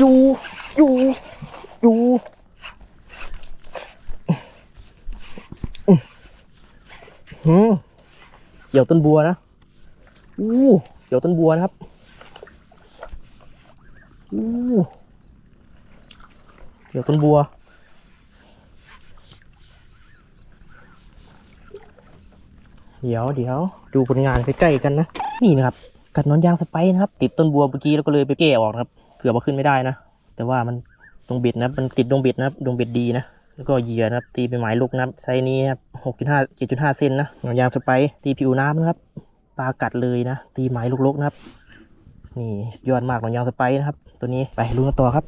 อยู่ อยู่ อยู่หืมเกี่ยวต้นบัวนะ อู้เกี่ยวต้นบัวนะครับ อู้เกี่ยวต้นบัว เดี๋ยวเดี๋ยวดูผลงานใกล้ๆกันนะ นี่นะครับ กัดนอนยางสไปร์นะครับ ติดต้นบัวเมื่อกี้แล้วก็เลยไปแก้ออกนะครับ เกือบว่าขึ้นไม่ได้นะ แต่ว่ามันตรงบิดนะมันติดตรงบิดนะครับตรงบิดดีนะ แล้วก็เหยื่อนะตีเป็นหมายลูกนะไซนี้ครับหกจุดห้าเจ็ดจุดห้าเซนนะนอนยางสไปร์ตีผิวน้ำนะครับปลากัดเลยนะ ตีหมายลูกๆนะครับ นี่ยอดมากนองยางสไปร์นะครับ ตัวนี้ไปลุ้นกันต่อครับ